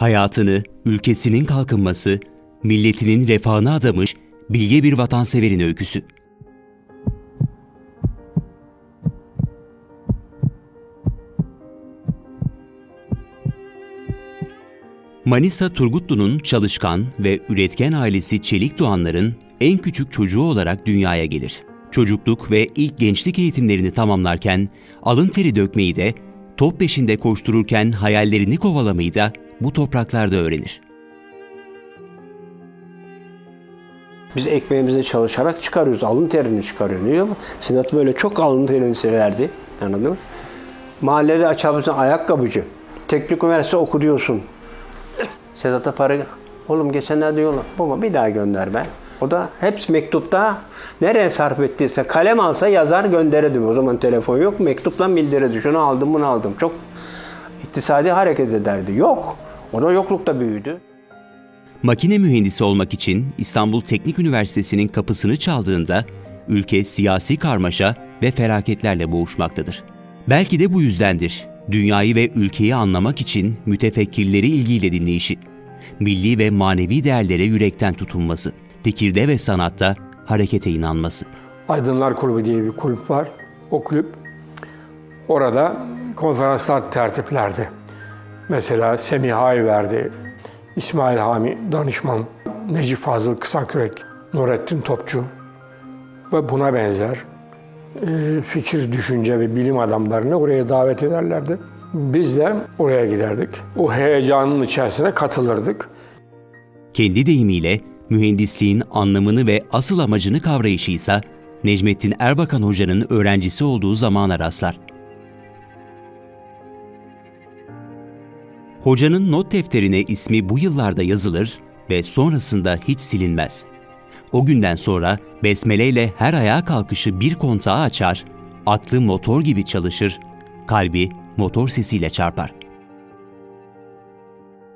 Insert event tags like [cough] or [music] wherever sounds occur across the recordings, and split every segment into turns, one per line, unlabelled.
Hayatını, ülkesinin kalkınması, milletinin refahına adamış bilge bir vatanseverin öyküsü. Manisa Turgutlu'nun çalışkan ve üretken ailesi Çelik Doğanların en küçük çocuğu olarak dünyaya gelir. Çocukluk ve ilk gençlik eğitimlerini tamamlarken alın teri dökmeyi de, top peşinde koştururken hayallerini kovalamayı da bu topraklarda öğrenir.
Biz ekmeğimizi çalışarak çıkarıyoruz. Alın terini çıkarıyor. Musun? Sedat böyle çok alın terini severdi. Anladın mı? Mahallede açabilirsin ayakkabıcı. Teknik üniversite okuyorsun. Sedat'a para... Oğlum geçenlerde yolla. Baba bir daha gönder ben. O da hepsi mektupta nereye sarf ettiyse kalem alsa yazar gönderirdi. O zaman telefon yok. Mektupla bildirirdi. Şunu aldım bunu aldım. Çok iktisadi hareket ederdi. Yok. O da yoklukta büyüdü.
Makine mühendisi olmak için İstanbul Teknik Üniversitesi'nin kapısını çaldığında ülke siyasi karmaşa ve felaketlerle boğuşmaktadır. Belki de bu yüzdendir dünyayı ve ülkeyi anlamak için mütefekkirleri ilgiyle dinleyişi, milli ve manevi değerlere yürekten tutunması, fikirde ve sanatta harekete inanması.
Aydınlar Kulübü diye bir kulüp var. O kulüp orada konferanslar tertiplerdi. Mesela Semih Ayverdi, İsmail Hami Danışman, Necip Fazıl Kısakürek, Nurettin Topçu ve buna benzer e, fikir, düşünce ve bilim adamlarını oraya davet ederlerdi. Biz de oraya giderdik. O heyecanın içerisine katılırdık.
Kendi deyimiyle mühendisliğin anlamını ve asıl amacını kavrayışı ise Necmettin Erbakan Hoca'nın öğrencisi olduğu zamana rastlar. Hocanın not defterine ismi bu yıllarda yazılır ve sonrasında hiç silinmez. O günden sonra besmele ile her ayağa kalkışı bir kontağı açar, aklı motor gibi çalışır, kalbi motor sesiyle çarpar.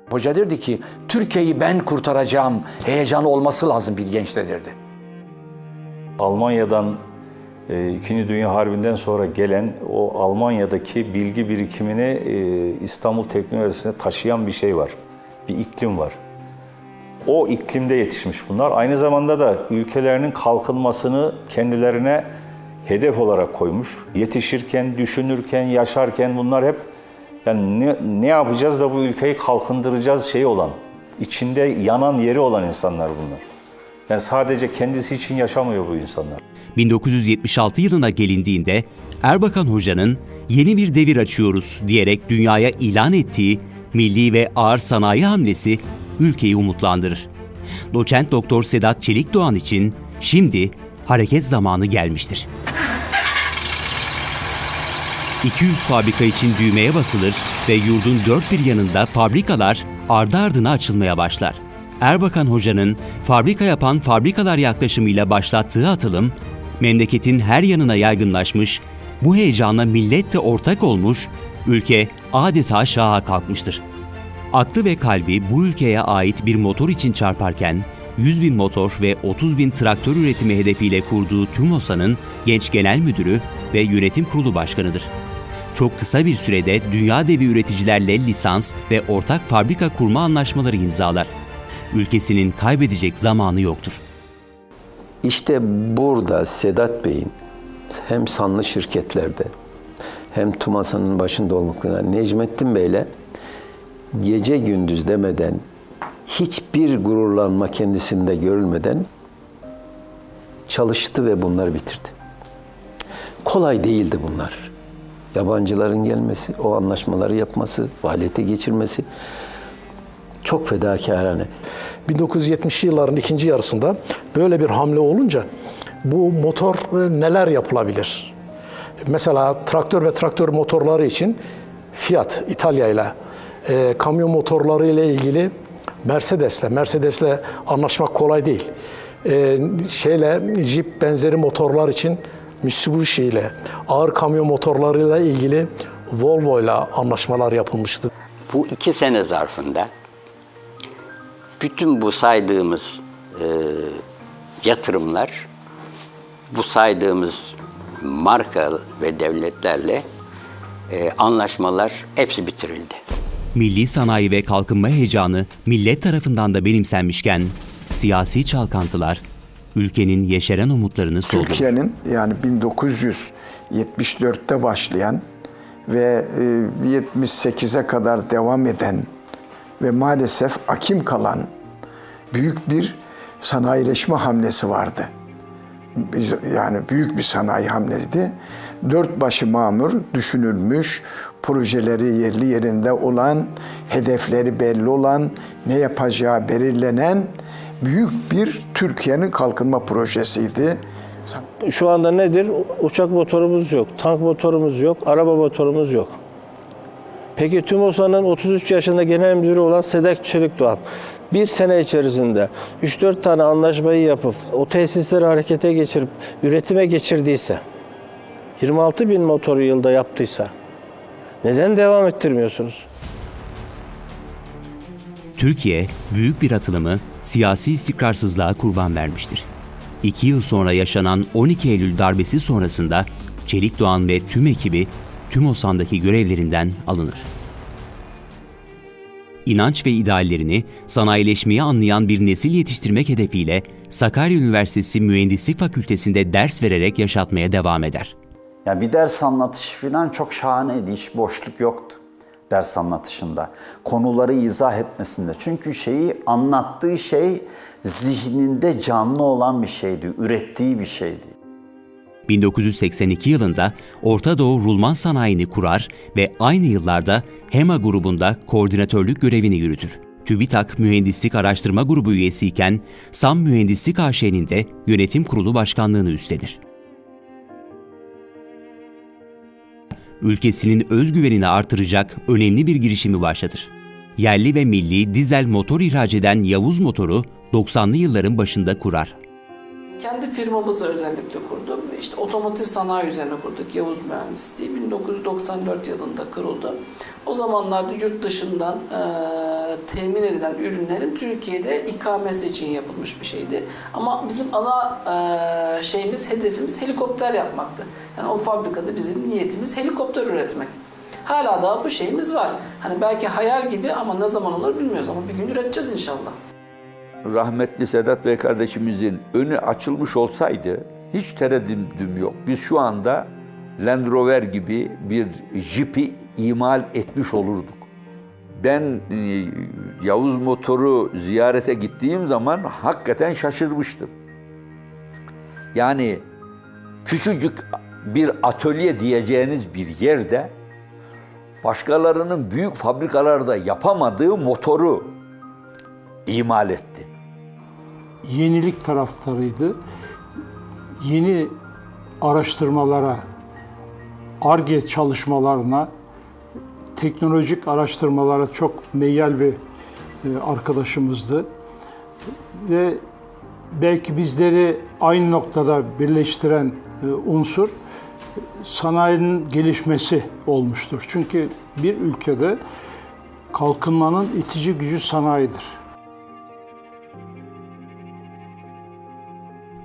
Hoca derdi ki Türkiye'yi ben kurtaracağım heyecanı olması lazım bir gençte derdi.
Almanya'dan İkinci Dünya Harbi'nden sonra gelen o Almanya'daki bilgi birikimini e, İstanbul Üniversitesi'ne taşıyan bir şey var. Bir iklim var. O iklimde yetişmiş bunlar. Aynı zamanda da ülkelerinin kalkınmasını kendilerine hedef olarak koymuş. Yetişirken, düşünürken, yaşarken bunlar hep yani ne, ne yapacağız da bu ülkeyi kalkındıracağız şey olan, içinde yanan yeri olan insanlar bunlar. Yani sadece kendisi için yaşamıyor bu insanlar.
1976 yılına gelindiğinde Erbakan Hoca'nın yeni bir devir açıyoruz diyerek dünyaya ilan ettiği milli ve ağır sanayi hamlesi ülkeyi umutlandırır. Doçent Doktor Sedat Çelik Doğan için şimdi hareket zamanı gelmiştir. 200 fabrika için düğmeye basılır ve yurdun dört bir yanında fabrikalar ardı ardına açılmaya başlar. Erbakan Hoca'nın fabrika yapan fabrikalar yaklaşımıyla başlattığı atılım, memleketin her yanına yaygınlaşmış, bu heyecana millet de ortak olmuş, ülke adeta şaha kalkmıştır. Aklı ve kalbi bu ülkeye ait bir motor için çarparken, 100 bin motor ve 30 bin traktör üretimi hedefiyle kurduğu TÜMOSA'nın genç genel müdürü ve yönetim kurulu başkanıdır. Çok kısa bir sürede dünya devi üreticilerle lisans ve ortak fabrika kurma anlaşmaları imzalar. Ülkesinin kaybedecek zamanı yoktur.
İşte burada Sedat Bey'in hem sanlı şirketlerde hem TUMASA'nın başında olmakla Necmettin Bey'le gece gündüz demeden hiçbir gururlanma kendisinde görülmeden çalıştı ve bunları bitirdi. Kolay değildi bunlar. Yabancıların gelmesi, o anlaşmaları yapması, faaliyete geçirmesi çok fedakarane.
1970'li yılların ikinci yarısında böyle bir hamle olunca bu motor neler yapılabilir? Mesela traktör ve traktör motorları için Fiat İtalya ile e, kamyon motorları ile ilgili Mercedes'le Mercedes'le anlaşmak kolay değil. E, şeyle Jeep benzeri motorlar için Mitsubishi ile ağır kamyon motorlarıyla ilgili Volvo ile anlaşmalar yapılmıştı.
Bu iki sene zarfında bütün bu saydığımız e, yatırımlar, bu saydığımız marka ve devletlerle e, anlaşmalar hepsi bitirildi.
Milli sanayi ve kalkınma heyecanı millet tarafından da benimsenmişken siyasi çalkantılar ülkenin yeşeren umutlarını soldu.
Türkiye'nin yani 1974'te başlayan ve e, 78'e kadar devam eden ve maalesef akim kalan büyük bir sanayileşme hamlesi vardı. Yani büyük bir sanayi hamlesiydi. Dört başı mamur düşünülmüş, projeleri yerli yerinde olan, hedefleri belli olan, ne yapacağı belirlenen büyük bir Türkiye'nin kalkınma projesiydi.
Şu anda nedir? Uçak motorumuz yok, tank motorumuz yok, araba motorumuz yok. Peki TÜMOSA'nın 33 yaşında genel müdürü olan Sedek Çelikdoğan bir sene içerisinde 3-4 tane anlaşmayı yapıp o tesisleri harekete geçirip üretime geçirdiyse 26 bin motoru yılda yaptıysa neden devam ettirmiyorsunuz?
Türkiye büyük bir atılımı siyasi istikrarsızlığa kurban vermiştir. İki yıl sonra yaşanan 12 Eylül darbesi sonrasında Çelik Doğan ve tüm ekibi TÜMOSAN'daki görevlerinden alınır. İnanç ve ideallerini sanayileşmeyi anlayan bir nesil yetiştirmek hedefiyle Sakarya Üniversitesi Mühendislik Fakültesi'nde ders vererek yaşatmaya devam eder.
Ya bir ders anlatışı falan çok şahaneydi. Hiç boşluk yoktu ders anlatışında. Konuları izah etmesinde. Çünkü şeyi anlattığı şey zihninde canlı olan bir şeydi. Ürettiği bir şeydi.
1982 yılında Orta Doğu Rulman Sanayi'ni kurar ve aynı yıllarda HEMA grubunda koordinatörlük görevini yürütür. TÜBİTAK Mühendislik Araştırma Grubu üyesiyken SAM Mühendislik AŞ'nin de yönetim kurulu başkanlığını üstlenir. Ülkesinin özgüvenini artıracak önemli bir girişimi başlatır. Yerli ve milli dizel motor ihraç eden Yavuz Motor'u 90'lı yılların başında kurar.
Kendi firmamızı özellikle kurdum. İşte otomotiv sanayi üzerine kurduk Yavuz Mühendisliği. 1994 yılında kuruldu. O zamanlarda yurt dışından e, temin edilen ürünlerin Türkiye'de ikamesi için yapılmış bir şeydi. Ama bizim ana e, şeyimiz, hedefimiz helikopter yapmaktı. Yani o fabrikada bizim niyetimiz helikopter üretmek. Hala da bu şeyimiz var. Hani belki hayal gibi ama ne zaman olur bilmiyoruz ama bir gün üreteceğiz inşallah.
Rahmetli Sedat Bey kardeşimizin önü açılmış olsaydı hiç tereddüdüm yok. Biz şu anda Land Rover gibi bir jipi imal etmiş olurduk. Ben e, Yavuz Motor'u ziyarete gittiğim zaman hakikaten şaşırmıştım. Yani küçücük bir atölye diyeceğiniz bir yerde başkalarının büyük fabrikalarda yapamadığı motoru imal etti.
Yenilik taraftarıydı. Yeni araştırmalara, ARGE çalışmalarına, teknolojik araştırmalara çok meyyal bir e, arkadaşımızdı. Ve belki bizleri aynı noktada birleştiren e, unsur sanayinin gelişmesi olmuştur. Çünkü bir ülkede kalkınmanın itici gücü sanayidir.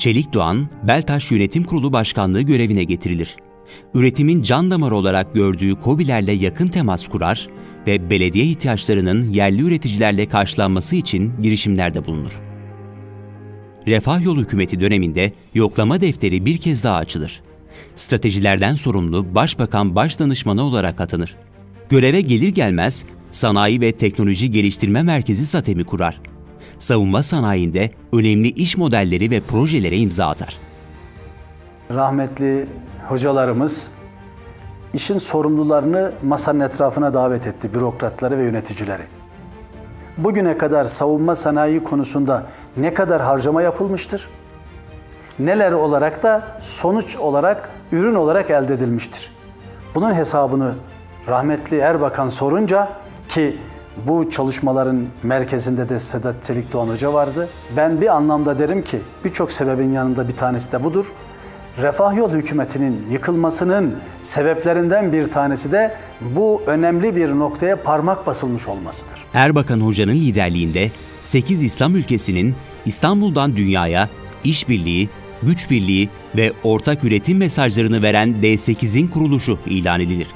Çelik Doğan, Beltaş Yönetim Kurulu Başkanlığı görevine getirilir. Üretimin can damarı olarak gördüğü KOBİ'lerle yakın temas kurar ve belediye ihtiyaçlarının yerli üreticilerle karşılanması için girişimlerde bulunur. Refah Yolu hükümeti döneminde yoklama defteri bir kez daha açılır. Stratejilerden sorumlu Başbakan Başdanışmanı olarak atanır. Göreve gelir gelmez Sanayi ve Teknoloji Geliştirme Merkezi SATEM'i kurar. Savunma sanayinde önemli iş modelleri ve projelere imza atar.
Rahmetli hocalarımız işin sorumlularını masanın etrafına davet etti, bürokratları ve yöneticileri. Bugüne kadar savunma sanayi konusunda ne kadar harcama yapılmıştır? Neler olarak da sonuç olarak, ürün olarak elde edilmiştir? Bunun hesabını rahmetli Erbakan sorunca ki bu çalışmaların merkezinde de Sedat Çelik Doğan Hoca vardı. Ben bir anlamda derim ki birçok sebebin yanında bir tanesi de budur. Refah Yol hükümetinin yıkılmasının sebeplerinden bir tanesi de bu önemli bir noktaya parmak basılmış olmasıdır.
Erbakan Hoca'nın liderliğinde 8 İslam ülkesinin İstanbul'dan dünyaya işbirliği, güç birliği ve ortak üretim mesajlarını veren D8'in kuruluşu ilan edilir.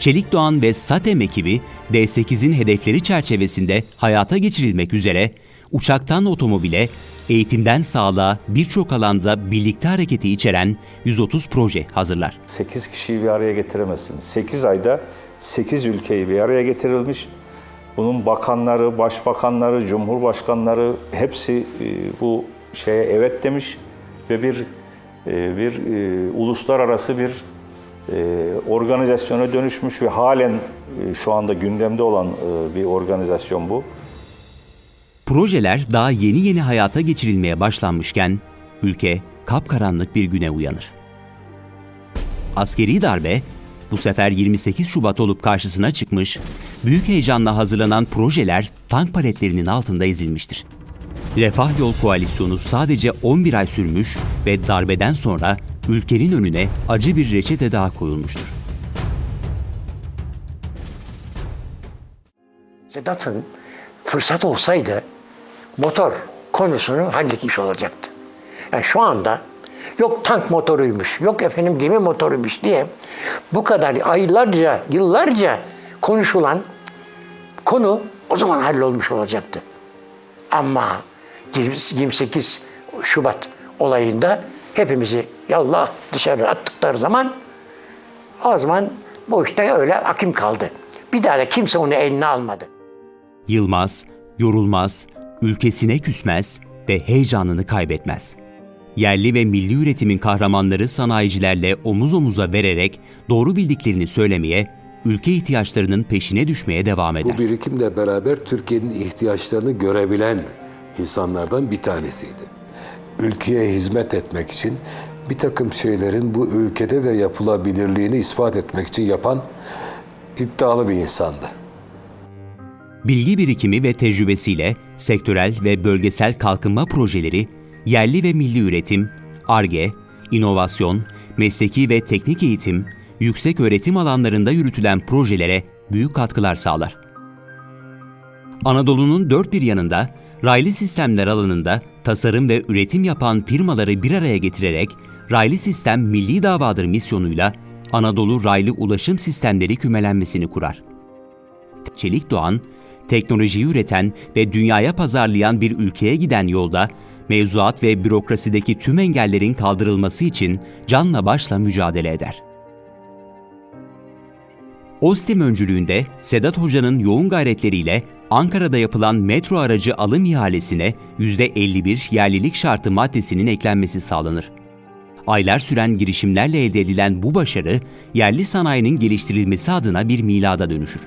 Çelik Doğan ve SATEM ekibi D8'in hedefleri çerçevesinde hayata geçirilmek üzere uçaktan otomobile, eğitimden sağlığa birçok alanda birlikte hareketi içeren 130 proje hazırlar.
8 kişiyi bir araya getiremezsiniz. 8 ayda 8 ülkeyi bir araya getirilmiş. Bunun bakanları, başbakanları, cumhurbaşkanları hepsi e, bu şeye evet demiş ve bir e, bir e, uluslararası bir organizasyona dönüşmüş ve halen şu anda gündemde olan bir organizasyon bu.
Projeler daha yeni yeni hayata geçirilmeye başlanmışken ülke kapkaranlık bir güne uyanır. Askeri darbe bu sefer 28 Şubat olup karşısına çıkmış, büyük heyecanla hazırlanan projeler tank paletlerinin altında ezilmiştir. Refah Yol Koalisyonu sadece 11 ay sürmüş ve darbeden sonra ülkenin önüne acı bir reçete daha koyulmuştur.
Sedat'ın fırsat olsaydı motor konusunu halletmiş olacaktı. Yani şu anda yok tank motoruymuş, yok efendim gemi motoruymuş diye bu kadar aylarca, yıllarca konuşulan konu o zaman hallolmuş olacaktı. Ama 28 Şubat olayında hepimizi yallah dışarı attıkları zaman o zaman bu işte öyle akim kaldı. Bir daha da kimse onu eline almadı.
Yılmaz, yorulmaz, ülkesine küsmez ve heyecanını kaybetmez. Yerli ve milli üretimin kahramanları sanayicilerle omuz omuza vererek doğru bildiklerini söylemeye, ülke ihtiyaçlarının peşine düşmeye devam eder.
Bu birikimle beraber Türkiye'nin ihtiyaçlarını görebilen insanlardan bir tanesiydi. Ülkeye hizmet etmek için bir takım şeylerin bu ülkede de yapılabilirliğini ispat etmek için yapan iddialı bir insandı.
Bilgi birikimi ve tecrübesiyle sektörel ve bölgesel kalkınma projeleri, yerli ve milli üretim, ARGE, inovasyon, mesleki ve teknik eğitim, yüksek öğretim alanlarında yürütülen projelere büyük katkılar sağlar. Anadolu'nun dört bir yanında raylı sistemler alanında tasarım ve üretim yapan firmaları bir araya getirerek Raylı Sistem Milli Davadır misyonuyla Anadolu Raylı Ulaşım Sistemleri kümelenmesini kurar. Çelik Doğan, teknolojiyi üreten ve dünyaya pazarlayan bir ülkeye giden yolda mevzuat ve bürokrasideki tüm engellerin kaldırılması için canla başla mücadele eder. OSTİM öncülüğünde Sedat Hoca'nın yoğun gayretleriyle Ankara'da yapılan metro aracı alım ihalesine %51 yerlilik şartı maddesinin eklenmesi sağlanır. Aylar süren girişimlerle elde edilen bu başarı, yerli sanayinin geliştirilmesi adına bir milada dönüşür.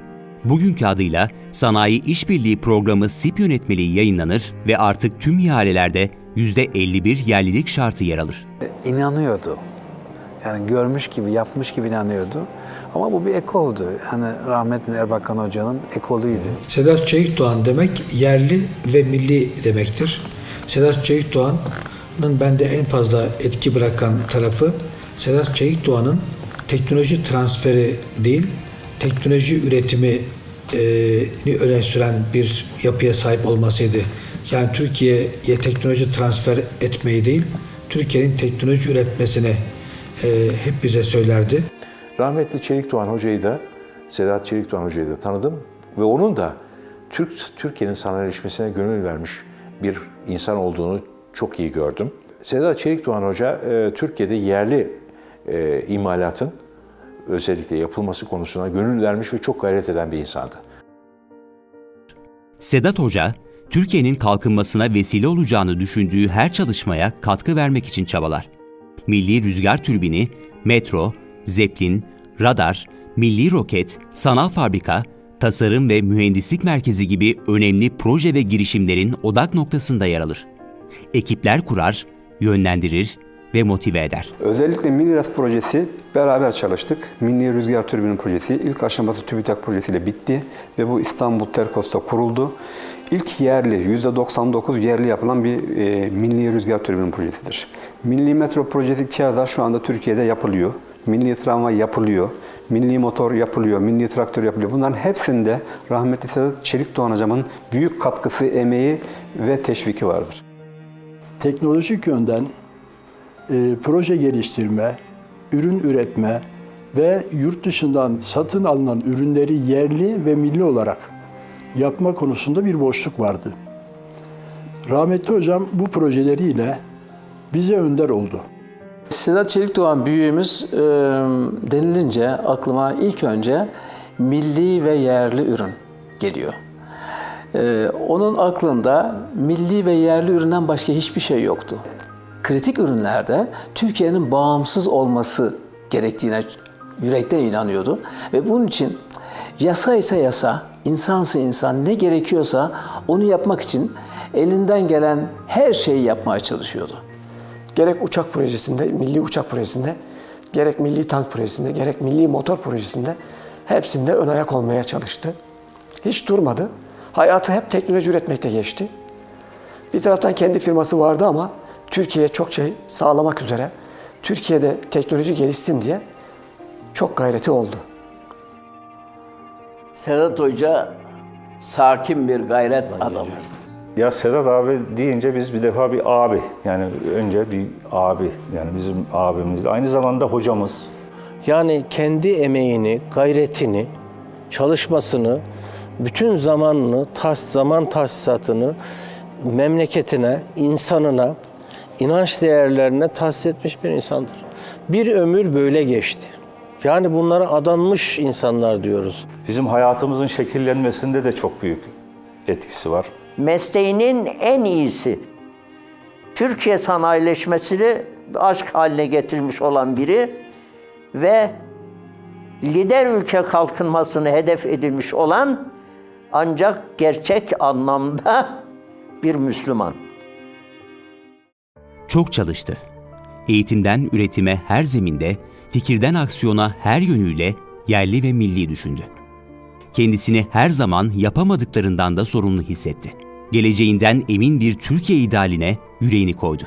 Bugünkü adıyla Sanayi İşbirliği Programı SİP yönetmeliği yayınlanır ve artık tüm ihalelerde %51 yerlilik şartı yer alır.
İnanıyordu. Yani görmüş gibi, yapmış gibi inanıyordu. Ama bu bir ekoldu. Yani rahmetli Erbakan Hoca'nın ekoluydu.
Sedat Çelik Doğan demek yerli ve milli demektir. Sedat Çelik Doğan'ın bende en fazla etki bırakan tarafı Sedat Çelik Doğan'ın teknoloji transferi değil, teknoloji üretimi ni öne süren bir yapıya sahip olmasıydı. Yani Türkiye'ye teknoloji transfer etmeyi değil, Türkiye'nin teknoloji üretmesini hep bize söylerdi.
Rahmetli Çelik Doğan Hoca'yı da, Sedat Çelik Doğan Hoca'yı da tanıdım ve onun da Türk Türkiye'nin sanayileşmesine gönül vermiş bir insan olduğunu çok iyi gördüm. Sedat Çelik Doğan Hoca Türkiye'de yerli imalatın özellikle yapılması konusuna gönül vermiş ve çok gayret eden bir insandı.
Sedat Hoca, Türkiye'nin kalkınmasına vesile olacağını düşündüğü her çalışmaya katkı vermek için çabalar. Milli Rüzgar Türbini, metro, zeplin, radar, milli roket, sanal fabrika, tasarım ve mühendislik merkezi gibi önemli proje ve girişimlerin odak noktasında yer alır. Ekipler kurar, yönlendirir ve motive eder.
Özellikle Milli projesi beraber çalıştık. Milli Rüzgar Türbini projesi ilk aşaması TÜBİTAK projesiyle bitti ve bu İstanbul Terkos'ta kuruldu. İlk yerli, %99 yerli yapılan bir e, Milli Rüzgar Türbini projesidir. Milli Metro projesi kağıda şu anda Türkiye'de yapılıyor. Milli tramvay yapılıyor, milli motor yapılıyor, milli traktör yapılıyor. Bunların hepsinde rahmetli Sedat Çelik Doğan hocamın büyük katkısı, emeği ve teşviki vardır.
Teknolojik yönden e, proje geliştirme, ürün üretme,
ve yurt dışından satın alınan ürünleri yerli ve milli olarak yapma konusunda bir boşluk vardı. Rahmetli hocam bu projeleriyle bize önder oldu.
Sedat Çelikdoğan büyüğümüz e, denilince aklıma ilk önce milli ve yerli ürün geliyor. E, onun aklında milli ve yerli üründen başka hiçbir şey yoktu. Kritik ürünlerde Türkiye'nin bağımsız olması gerektiğine yürekten inanıyordu. Ve bunun için yasa ise yasa, insansa insan ne gerekiyorsa onu yapmak için elinden gelen her şeyi yapmaya çalışıyordu.
Gerek uçak projesinde, milli uçak projesinde, gerek milli tank projesinde, gerek milli motor projesinde hepsinde ön ayak olmaya çalıştı. Hiç durmadı. Hayatı hep teknoloji üretmekte geçti. Bir taraftan kendi firması vardı ama Türkiye'ye çok şey sağlamak üzere, Türkiye'de teknoloji gelişsin diye çok gayreti oldu.
Sedat Hoca sakin bir gayret adamı.
Ya Sedat abi deyince biz bir defa bir abi. Yani önce bir abi. Yani bizim abimiz. Aynı zamanda hocamız.
Yani kendi emeğini, gayretini, çalışmasını, bütün zamanını, tas, zaman tahsisatını memleketine, insanına, inanç değerlerine tahsis etmiş bir insandır. Bir ömür böyle geçti. Yani bunlara adanmış insanlar diyoruz.
Bizim hayatımızın şekillenmesinde de çok büyük etkisi var.
Mesleğinin en iyisi. Türkiye sanayileşmesini aşk haline getirmiş olan biri ve lider ülke kalkınmasını hedef edilmiş olan ancak gerçek anlamda [laughs] bir Müslüman.
Çok çalıştı. Eğitimden üretime her zeminde, fikirden aksiyona her yönüyle yerli ve milli düşündü. Kendisini her zaman yapamadıklarından da sorumlu hissetti. Geleceğinden emin bir Türkiye idealine yüreğini koydu.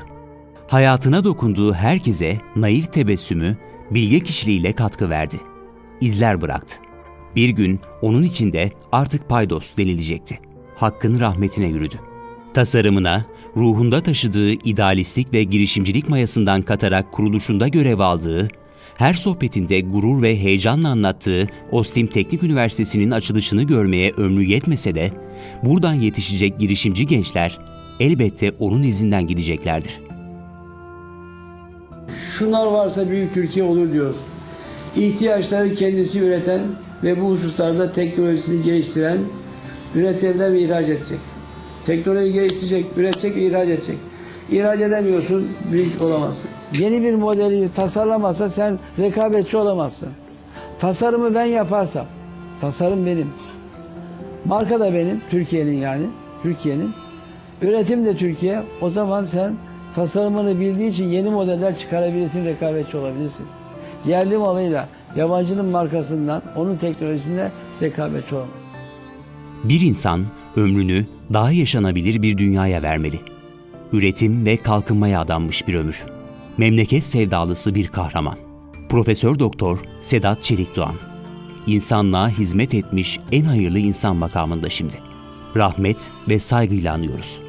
Hayatına dokunduğu herkese naif tebessümü, bilge kişiliğiyle katkı verdi. İzler bıraktı. Bir gün onun içinde artık paydos denilecekti. Hakkın rahmetine yürüdü. Tasarımına, ruhunda taşıdığı idealistlik ve girişimcilik mayasından katarak kuruluşunda görev aldığı, her sohbetinde gurur ve heyecanla anlattığı Ostim Teknik Üniversitesi'nin açılışını görmeye ömrü yetmese de, buradan yetişecek girişimci gençler elbette onun izinden gideceklerdir.
Şunlar varsa büyük Türkiye olur diyoruz. İhtiyaçları kendisi üreten ve bu hususlarda teknolojisini geliştiren, üretebilen ve ihraç edecek. Teknoloji geliştirecek, üretecek ihraç edecek. İhraç edemiyorsun, büyük olamazsın. Yeni bir modeli tasarlamazsa sen rekabetçi olamazsın. Tasarımı ben yaparsam, tasarım benim. Marka da benim, Türkiye'nin yani, Türkiye'nin. Üretim de Türkiye. O zaman sen tasarımını bildiği için yeni modeller çıkarabilirsin, rekabetçi olabilirsin. Yerli malıyla yabancının markasından, onun teknolojisinde rekabetçi olamaz.
Bir insan ömrünü daha yaşanabilir bir dünyaya vermeli. Üretim ve kalkınmaya adanmış bir ömür. Memleket sevdalısı bir kahraman. Profesör Doktor Sedat Çelikdoğan. İnsanlığa hizmet etmiş en hayırlı insan makamında şimdi. Rahmet ve saygıyla anıyoruz.